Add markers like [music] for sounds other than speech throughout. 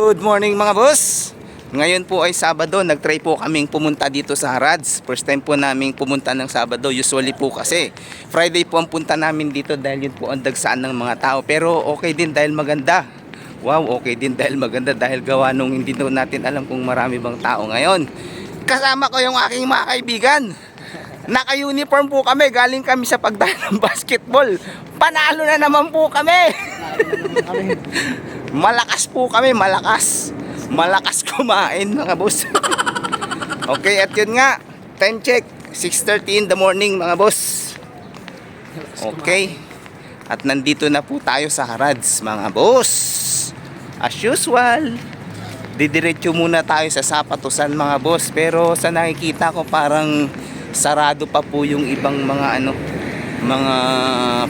Good morning mga boss! Ngayon po ay Sabado, nagtry po kaming pumunta dito sa Harads. First time po naming pumunta ng Sabado. Usually po kasi Friday po ang punta namin dito dahil yun po ang dagsaan ng mga tao. Pero okay din dahil maganda. Wow, okay din dahil maganda dahil gawa nung hindi na natin alam kung marami bang tao ngayon. Kasama ko yung aking mga kaibigan. Naka-uniform po kami, galing kami sa pagdala ng [laughs] basketball. Panalo na naman po kami. [laughs] Malakas po kami, malakas. Malakas [laughs] kumain mga boss. [laughs] okay, at yun nga, time check, 6.30 in the morning mga boss. Okay. At nandito na po tayo sa Harads mga boss. As usual, didiretso muna tayo sa sapatusan mga boss. Pero sa nakikita ko parang sarado pa po yung ibang mga ano, mga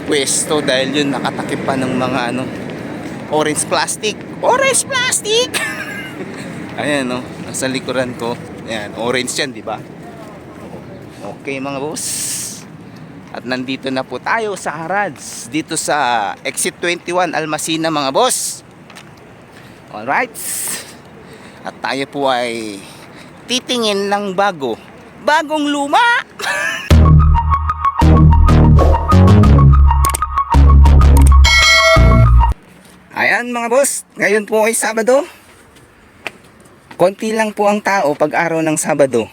pwesto dahil yun nakatakip pa ng mga ano, orange plastic. Orange plastic! [laughs] Ayan no, nasa likuran ko. Ayan, orange yan, di ba? Okay mga boss. At nandito na po tayo sa Harads. Dito sa Exit 21 Almasina mga boss. Alright. At tayo po ay titingin ng bago. Bagong luma! Mga boss, ngayon po ay Sabado. Konti lang po ang tao pag araw ng Sabado.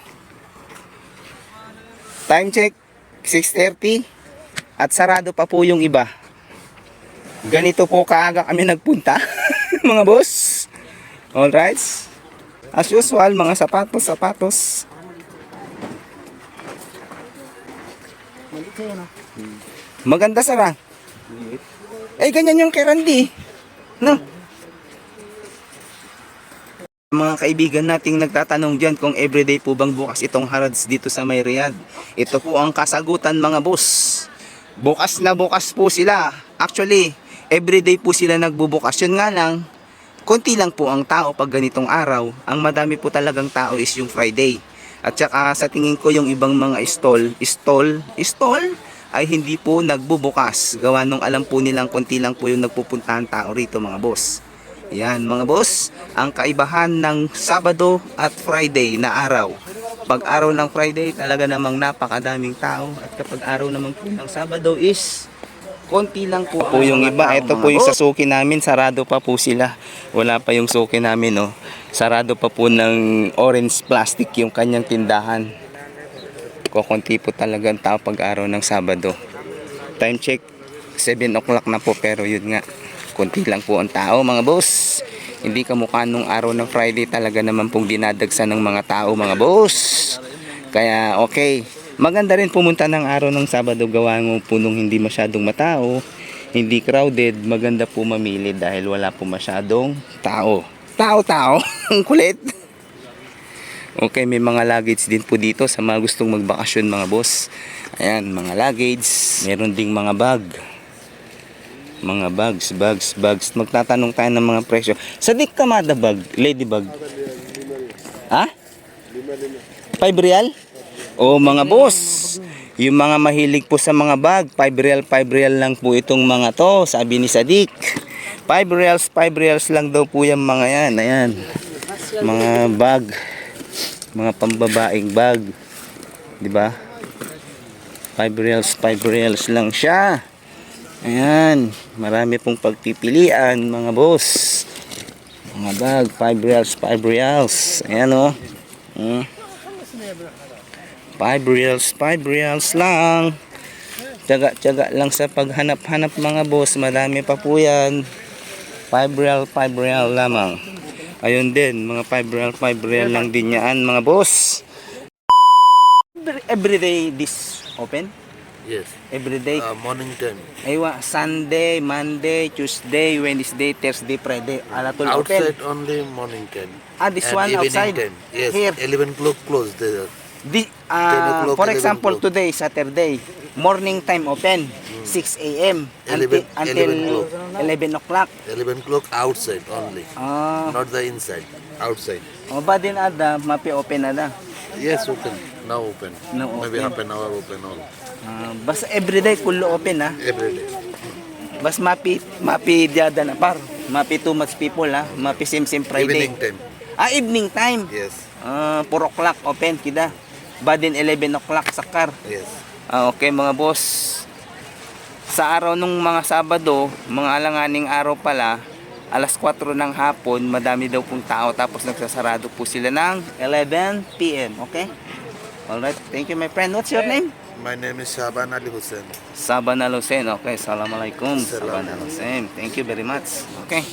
Time check, 6.30 at sarado pa po yung iba. Ganito po kaaga kami nagpunta, [laughs] mga boss. Alright. As usual, mga sapatos, sapatos. Maganda sara. Eh, ganyan yung kay Randy. No? Mga kaibigan nating nagtatanong dyan kung everyday po bang bukas itong Harads dito sa May Riyadh. Ito po ang kasagutan mga boss. Bukas na bukas po sila. Actually, everyday po sila nagbubukas. Yun nga lang, konti lang po ang tao pag ganitong araw. Ang madami po talagang tao is yung Friday. At saka sa tingin ko yung ibang mga stall, stall, stall ay hindi po nagbubukas. Gawa nung alam po nilang konti lang po yung nagpupuntahan tao rito mga boss. Yan mga boss, ang kaibahan ng Sabado at Friday na araw. Pag araw ng Friday talaga namang napakadaming tao at kapag araw naman po ng Sabado is konti lang po po yung iba. Ito po yung sa suki namin, sarado pa po sila. Wala pa yung suki namin, no. Sarado pa po ng orange plastic yung kanyang tindahan. Kukunti po talaga ang tao pag araw ng Sabado. Time check, 7 o'clock na po pero yun nga, konti lang po ang tao mga boss. Hindi kamukha nung araw ng Friday talaga naman pong dinadagsan ng mga tao mga boss. Kaya okay, maganda rin pumunta ng araw ng Sabado gawa mo po nung hindi masyadong matao, hindi crowded, maganda po mamili dahil wala po masyadong tao. Tao-tao, [laughs] ang kulit. Okay, may mga luggage din po dito sa mga gustong magbakasyon mga boss. Ayan, mga luggage. Meron ding mga bag. Mga bags, bags, bags. Magtatanong tayo ng mga presyo. Sa Dick Kamada bag, ladybag. Ha? 5 real? O mga boss. Yung mga mahilig po sa mga bag, 5 real, 5 real lang po itong mga to, sabi ni Sadik. 5 reals, 5 reals lang daw po yung mga yan. Ayan. Mga bag mga pambabaing bag. 'Di ba? 5 reals, 5 reals lang siya. Ayan, marami pong pagpipilian mga boss. Mga bag, 5 reals, 5 reals. Ayan oh. Hmm. 5 reals, 5 reals lang. Tiyaga-tiyaga lang sa paghanap-hanap mga boss. Marami pa po yan. 5 real, 5 real lamang. Ayun din, mga 5 real, 5 real lang din yan, mga boss. Every- Everyday this open? Yes. Everyday? Uh, morning time. Aywa, Sunday, Monday, Tuesday, Wednesday, Thursday, Friday. Alatul open. Outside only morning time. Ah, this and one outside? Time. Yes. Here. 11 o'clock close. Di, 10 ah, o'clock, for 11 example, today, Saturday, morning time open, 6 a.m. until, 11 until 11 o'clock. 11 o'clock. 11 o'clock outside only. Ah, Not the inside. Outside. o ba din ada, mapi open ada. Yes, open. Now open. Now Maybe open. half an hour open all. Ah, basta everyday full open ha. Every day. Bas mapi mapi diada na par. Mapi too much people ha. Mapi sim-sim Friday. Evening time. Ah, evening time. Yes. Ah, 4 o'clock open kida. Badin 11 o'clock sakar. Yes. Ah, okay mga boss. Sa araw nung mga Sabado, mga alanganing araw pala, alas 4 ng hapon, madami daw pong tao tapos nagsasarado po sila ng 11 p.m. Okay? Alright, thank you my friend. What's your name? My name is Shaban Ali Hussein. Saban Alusen. Okay, Assalamualaikum. Salam. Saban Alusen. Thank you very much. Okay.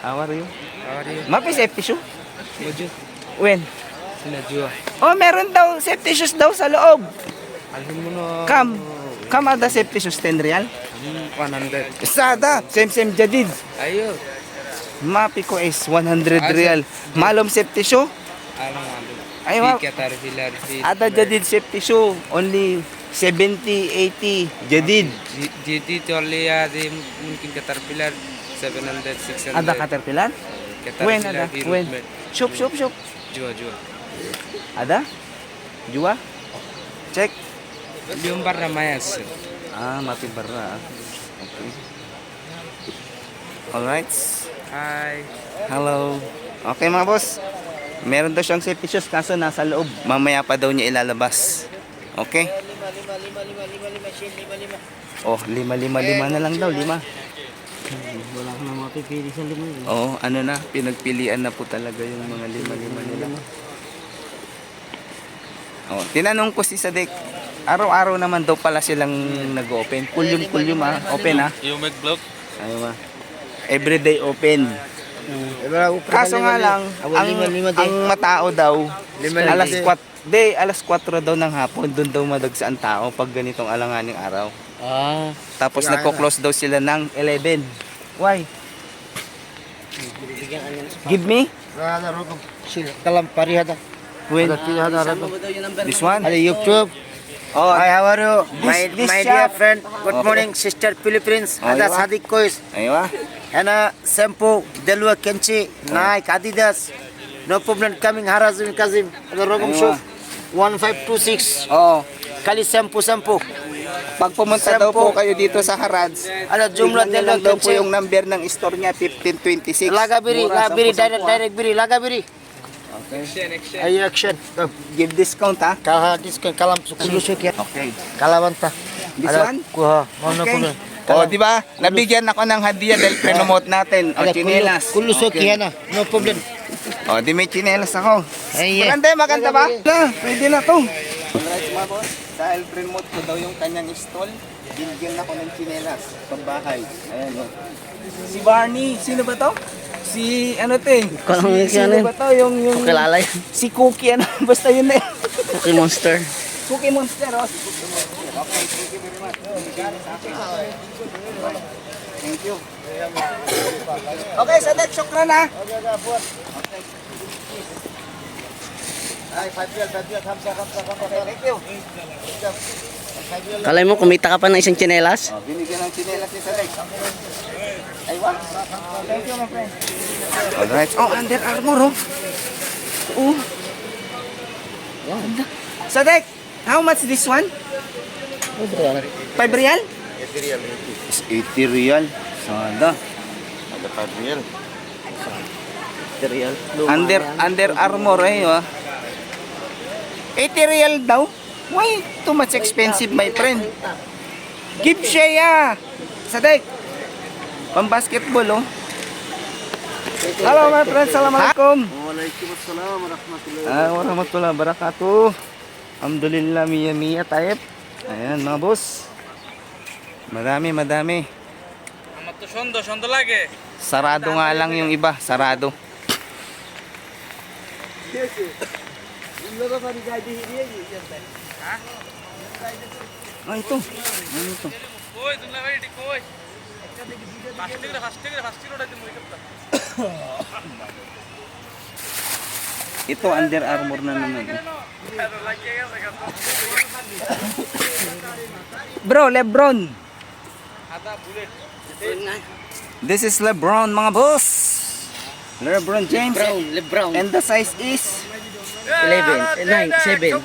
How are you? How are you? Mapis safety shoe? Sila Jua. Oh, meron daw safety shoes daw sa loob. Alhin mo na. Come. Come ada safety shoes 10 real. Hmm, 100. Sada, same same jadid. Ayo. Mapi ko is 100 ah, real. Malom safety shoe. Ay, ma. Ada jadid safety shoe only 70, 80 jadid. Ah, jadid only ah, ada mungkin caterpillar 700, 600. Ada caterpillar? When ada? When? Shop, shop, shop. Jua, jua. Ada? Jua? Check. Liumbar na mayas. Ah, mati barra. Okay. Alright. Hi. Hello. Okay mga boss. Meron daw siyang safety shoes kaso nasa loob. Mamaya pa daw niya ilalabas. Okay? Oh, lima, lima, lima na lang daw, lima. Wala ka na mapipili sa lima yun. Oo, ano na, pinagpilian na po talaga yung mga lima, lima nila. Oh, tinanong ko si Sadek, araw-araw naman daw pala silang nag-open. Kulyum, kulyum ah, open ah. You make vlog? Ayun ah. Everyday open. Kaso nga lang, ang, ang matao daw, alas 4, de, alas 4 daw ng hapon, doon daw madagsa ang tao pag ganitong alanganing araw. Ah, Tapos nagko-close daw sila ng 11. Why? Give me? kalam parihada. When? This one? Ada YouTube. Oh, Hi, how are you? This- my this my dear friend. Good Okay. morning, sister Philippines. Oh, Ada are? Sadik Kois. aywa. Hana shampoo, Delwa Kenchi, Nike, Adidas. No problem coming Harazim Kazim. Ada Rogum. Shop. 1526. Oh, Kali shampoo shampoo. pag pumunta daw po kayo dito sa Harads, Ada jumlah tignan niyo Delwa lang daw po Kenchi. yung number ng store niya, 1526. Laga biri, Mura, laga biri, 10-10 direct, ah. direct biri, laga biri. Action action. Ayo action. Give discount ha? Kaha discount kalam ya. Okay. Kalawanta. This Ada one? kuha. Mana Okay. pun. Oh, di ba? Nabigyan ako ng hadiah dahil promote natin. O, Ada chinelas. Kullu suki Okay. hana. No problem. O, di may chinelas ako. Ay, yeah. Maganda, maganda ba? Na, pwede na to. Alright mga boss, dahil promote ko daw yung kanyang stall, binigyan ako ng chinelas, pambahay. Ayan o. Si Barney, sino ba to? Si ano to eh? Kung Si, si ano ba to? Yung, yung, Kilala yan. si Cookie, ano? [laughs] Basta yun na yun. Cookie Monster. Cookie Monster, oh. Si Cookie Monster. Okay, thank you very much. Regalo sa. Alright. Thank you. Okay, sa syukran ha. Ay, Fadil, Fadil, kamsa, kamsa, kamsa. Thank you. Kalay mo, kumita ka pa ng isang tsinelas? Oh, binigyan ng chinelas ni Sadek. Thank you, my friend. Alright. Oh, Under Armour, oh. Oh. Ganda. Sadek, how much this one? 5 real? 80 real. 80 real. Sada. Ada 5 real. Under Under Armour eh, oh. 80 real daw? Why too much expensive, my friend? Give siya, Sadek. Pang basketball oh. Hello mga friends, Assalamualaikum. Waalaikumsalam warahmatullahi ah, warahmatullahi wabarakatuh. Alhamdulillah miya miya tayo. Ayan mga boss. Madami madami. Matusondo, sondo lagi. Sarado nga lang yung iba, sarado. Yes, Ah, ito. Ano ito? Koy, doon lang kayo, koy. Ito under armor na naman. Bro, Lebron. This is Lebron mga boss. Lebron James. Lebron, Lebron. And the size is 11, 9, 7,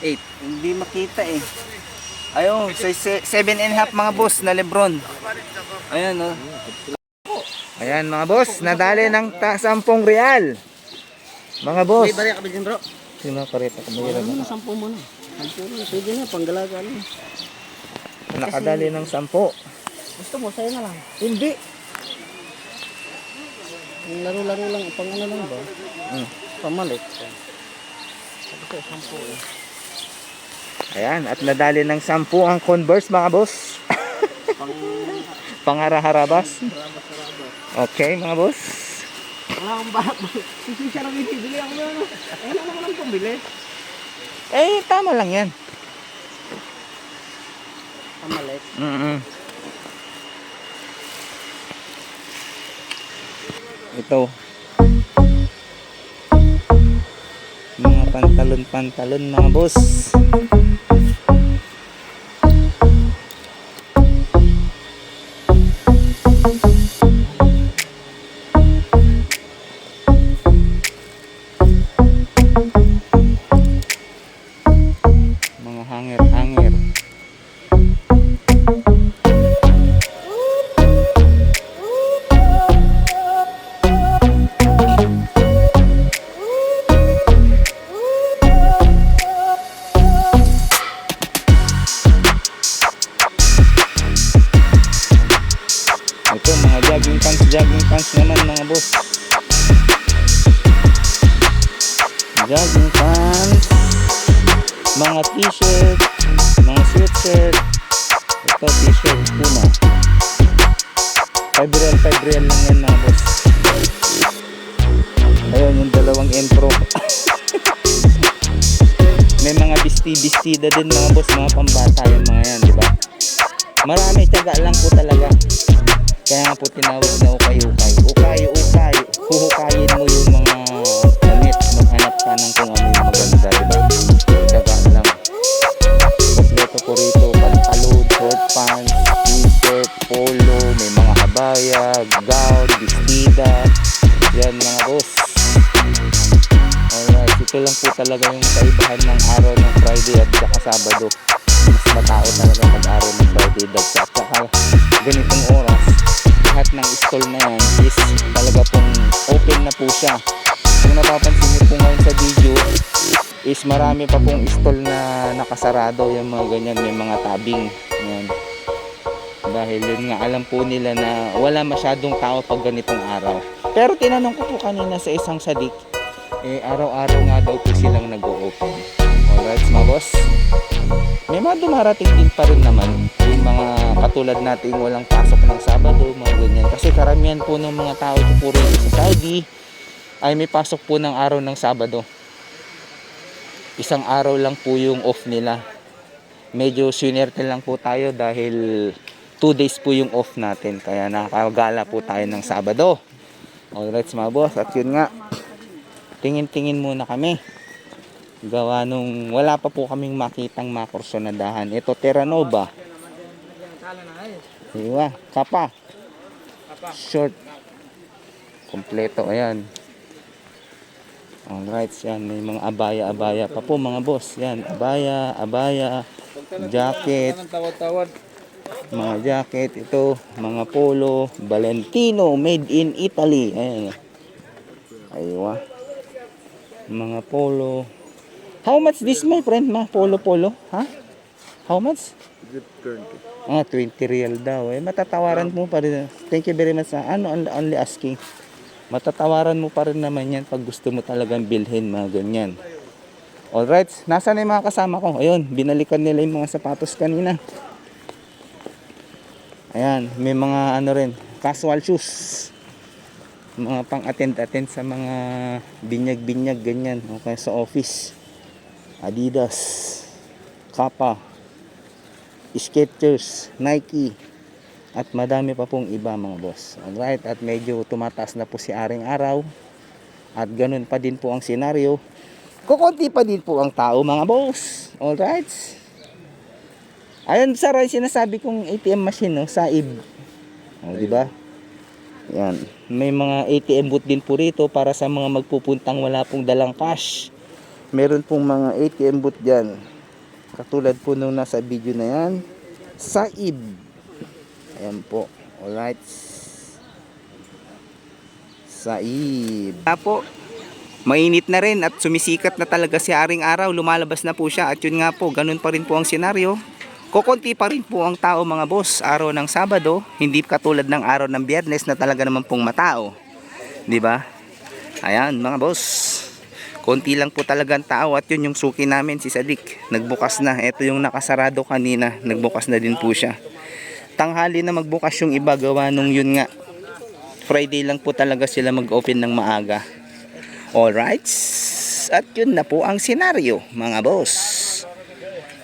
8. Hindi makita eh. Ayun, so 7 and a half mga boss na Lebron. Ayan, oh. Ayan mga boss, nadali ng ta 10 real. Mga boss. May bariya ka dyan bro? Sino kareta ko ba yun? Ano, sampu mo na. Sampu na, pwede na, panggalaga na. Nakadali ng 10. Gusto mo, sa'yo na lang. Hindi. Laro-laro lang, pang ano lang ba? Hmm. Pamalit. Sabi ko, sampu eh. Ayan, at nadali ng 10 ang Converse mga boss. [laughs] Pang Pangaraharabas. Okay mga boss. Wala akong bahat. [laughs] Sisi siya lang bibili ako na ano. Eh, wala naman ang pambili. Eh, tama lang yan. Pamalit. mm Ito. Mga pantalon-pantalon mga boss. Jogging pants, jogging pants naman mga boss. Jogging pants, mga t-shirt, mga sweatshirt. Ito t-shirt, Puma. 5 real, 5 real lang yan mga boss. Ayun yung dalawang intro. [laughs] May mga bisti-bistida din mga boss, mga pambata yung mga yan, di ba? Marami, tiyaga lang po talaga. Nga po tinawag na ukay-ukay. Ukay-ukay. Siya. Kung napapansin niyo po ngayon sa video is marami pa pong stall na nakasarado yung mga ganyan may mga tabing. Yan. Dahil yun nga alam po nila na wala masyadong tao pag ganitong araw. Pero tinanong ko po kanina sa isang sadik eh araw-araw nga daw po silang nag-o-open. Alright mga boss. May mga dumarating din pa rin naman yung mga katulad nating walang pasok ng Sabado, mga ganyan. Kasi karamihan po ng mga tao ito rin sa Saudi ay may pasok po ng araw ng Sabado. Isang araw lang po yung off nila. Medyo swinerte lang po tayo dahil 2 days po yung off natin. Kaya nakakagala po tayo ng Sabado. Alright mga boss. At yun nga, tingin-tingin muna kami gawa nung wala pa po kaming makitang makursonadahan. Ito Terranova. Diba? Kapa. Short. Kompleto. Ayan. Alright. Yan. May mga abaya-abaya pa po mga boss. Yan. Abaya, abaya, jacket, mga jacket. Ito. Mga polo. Valentino. Made in Italy. Ayan. Aywa. Mga polo. How much this my friend? Ma polo polo? Ha? How much? Ah, 20 real daw. Eh, matatawaran mo pa rin. Thank you very much. Ano, only asking. Matatawaran mo pa rin naman yan pag gusto mo talagang bilhin, mga ganyan. Alright, nasaan na yung mga kasama ko? Ayun, binalikan nila yung mga sapatos kanina. Ayan, may mga ano rin, casual shoes. Mga pang-attend-attend sa mga binyag-binyag, ganyan. Okay, sa office. Adidas, Kappa, Skechers, Nike, at madami pa pong iba mga boss. Alright, at medyo tumataas na po si Aring Araw. At ganun pa din po ang senaryo. Kukunti pa din po ang tao mga boss. Alright. Ayun, sir, yung sinasabi kong ATM machine, no, saib. O, di ba? Yan. May mga ATM booth din po rito para sa mga magpupuntang wala pong dalang cash. Meron pong mga ATM booth dyan. Katulad po nung nasa video na yan. Saib. Ayan po. Alright. Saib. Apo, mainit na rin at sumisikat na talaga si Aring Araw. Lumalabas na po siya at yun nga po, ganun pa rin po ang senaryo. Kukunti pa rin po ang tao mga boss araw ng Sabado, hindi katulad ng araw ng Biyernes na talaga naman pong matao. 'Di ba? Ayan mga boss. Konti lang po talaga ang tao at yun yung suki namin si Sadik. Nagbukas na. Ito yung nakasarado kanina. Nagbukas na din po siya. Tanghali na magbukas yung iba gawa nung yun nga. Friday lang po talaga sila mag-open ng maaga. Alright. At yun na po ang senaryo mga boss.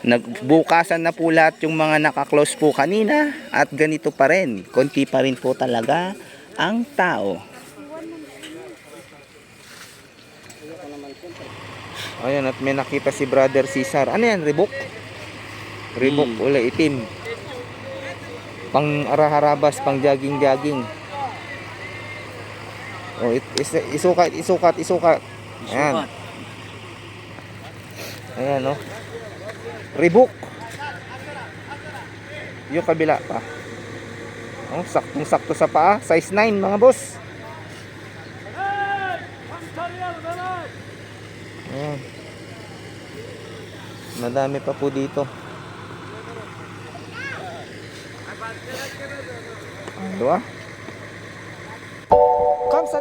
Nagbukasan na po lahat yung mga nakaklose po kanina at ganito pa rin. Konti pa rin po talaga ang tao. Ayun at may nakita si Brother Cesar. Ano yan? Reebok? Reebok ula itim. Pang araharabas, pang jogging-jogging. Oh, it, is, isukat, isukat, isukat. Ayan. Ayan, oh. Reebok. Yung kabila pa. Oh, saktong sakto sa paa. Size 9 mga boss. Ayan. Madami pa po dito. Ano ah? Kam sa